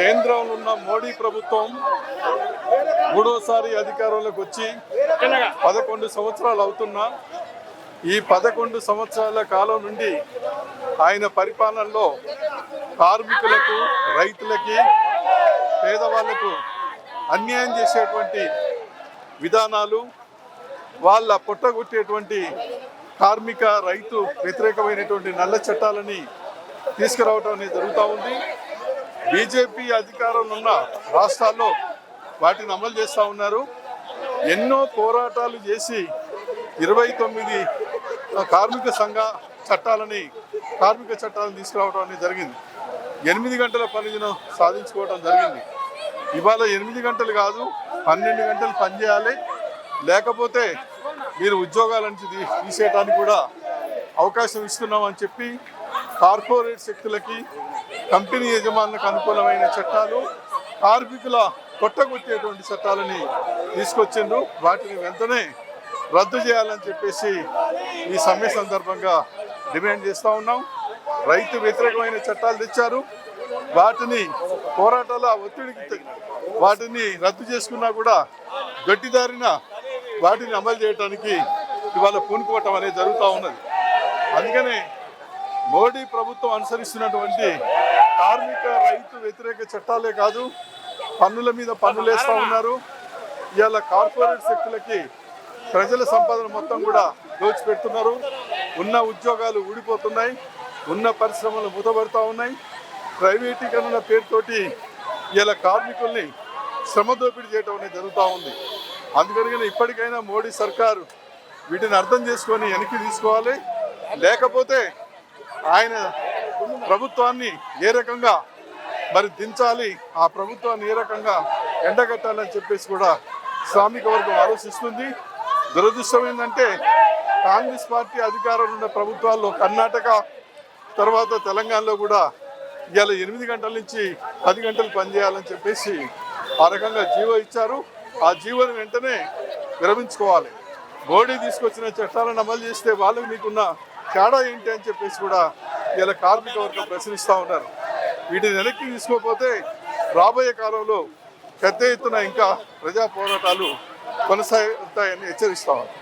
కేంద్రంలో ఉన్న మోడీ ప్రభుత్వం మూడోసారి అధికారంలోకి వచ్చి పదకొండు సంవత్సరాలు అవుతున్నా ఈ పదకొండు సంవత్సరాల కాలం నుండి ఆయన పరిపాలనలో కార్మికులకు రైతులకి పేదవాళ్ళకు అన్యాయం చేసేటువంటి విధానాలు వాళ్ళ పొట్టగొట్టేటువంటి కార్మిక రైతు వ్యతిరేకమైనటువంటి నల్ల చట్టాలని తీసుకురావడం అనేది జరుగుతూ ఉంది. బీజేపీ అధికారంలో ఉన్న రాష్ట్రాల్లో వాటిని అమలు చేస్తూ ఉన్నారు. ఎన్నో పోరాటాలు చేసి ఇరవై తొమ్మిది కార్మిక సంఘ చట్టాలని కార్మిక చట్టాలను తీసుకురావడం అనేది జరిగింది. ఎనిమిది గంటల పనిదినం సాధించుకోవడం జరిగింది. ఇవాళ ఎనిమిది గంటలు కాదు పన్నెండు గంటలు పనిచేయాలి లేకపోతే మీరు ఉద్యోగాల నుంచి తీసేయడానికి కూడా అవకాశం ఇస్తున్నామని చెప్పి కార్పొరేట్ శక్తులకి కంపెనీ యజమానులకు అనుకూలమైన చట్టాలు కార్మికుల కొట్టగొట్టేటువంటి చట్టాలని తీసుకొచ్చిండ్రు. వాటిని వెంటనే రద్దు చేయాలని చెప్పేసి ఈ సమ్మె సందర్భంగా డిమాండ్ చేస్తూ ఉన్నాం. రైతు వ్యతిరేకమైన చట్టాలు తెచ్చారు. వాటిని పోరాటాల ఒత్తిడికి వాటిని రద్దు చేసుకున్నా కూడా గట్టిదారిన వాటిని అమలు చేయడానికి ఇవాళ పూనుకోవటం అనేది జరుగుతూ ఉన్నది. అందుకనే మోడీ ప్రభుత్వం అనుసరిస్తున్నటువంటి కార్మిక రైతు వ్యతిరేక చట్టాలే కాదు పన్నుల మీద పన్నులు వేస్తూ ఉన్నారు. ఇవాళ కార్పొరేట్ శక్తులకి ప్రజల సంపదన మొత్తం కూడా దోచిపెడుతున్నారు. ఉన్న ఉద్యోగాలు ఊడిపోతున్నాయి ఉన్న పరిశ్రమలు మూతబడుతూ ఉన్నాయి. ప్రైవేటీకరణ పేరుతోటి ఇలా కార్మికుల్ని శ్రమ దోపిడీ చేయటం అనేది జరుగుతూ ఉంది. అందుకని ఇప్పటికైనా మోడీ సర్కారు వీటిని అర్థం చేసుకొని వెనక్కి తీసుకోవాలి. లేకపోతే ఆయన ప్రభుత్వాన్ని ఏ రకంగా మరి దించాలి ఆ ప్రభుత్వాన్ని ఏ రకంగా ఎండగట్టాలని చెప్పేసి కూడా శ్రామిక వర్గం ఆలోచిస్తుంది. దురదృష్టం ఏంటంటే కాంగ్రెస్ పార్టీ అధికారంలో ఉన్న ప్రభుత్వాల్లో కర్ణాటక తర్వాత తెలంగాణలో కూడా ఇవాళ ఎనిమిది గంటల నుంచి పది గంటలు పనిచేయాలని చెప్పేసి ఆ రకంగా జీవో ఇచ్చారు. ఆ జీవోని వెంటనే విరమించుకోవాలి. మోడీ తీసుకొచ్చిన చట్టాలను అమలు చేస్తే వాళ్ళకి మీకున్న తేడా ఏంటి అని చెప్పేసి కూడా ఇలా కార్మిక వర్గం ప్రశ్నిస్తూ ఉన్నారు. వీటిని వెనక్కి తీసుకోకపోతే రాబోయే కాలంలో పెద్ద ఎత్తున ఇంకా ప్రజా పోరాటాలు కొనసాగుతాయని హెచ్చరిస్తా ఉన్నారు.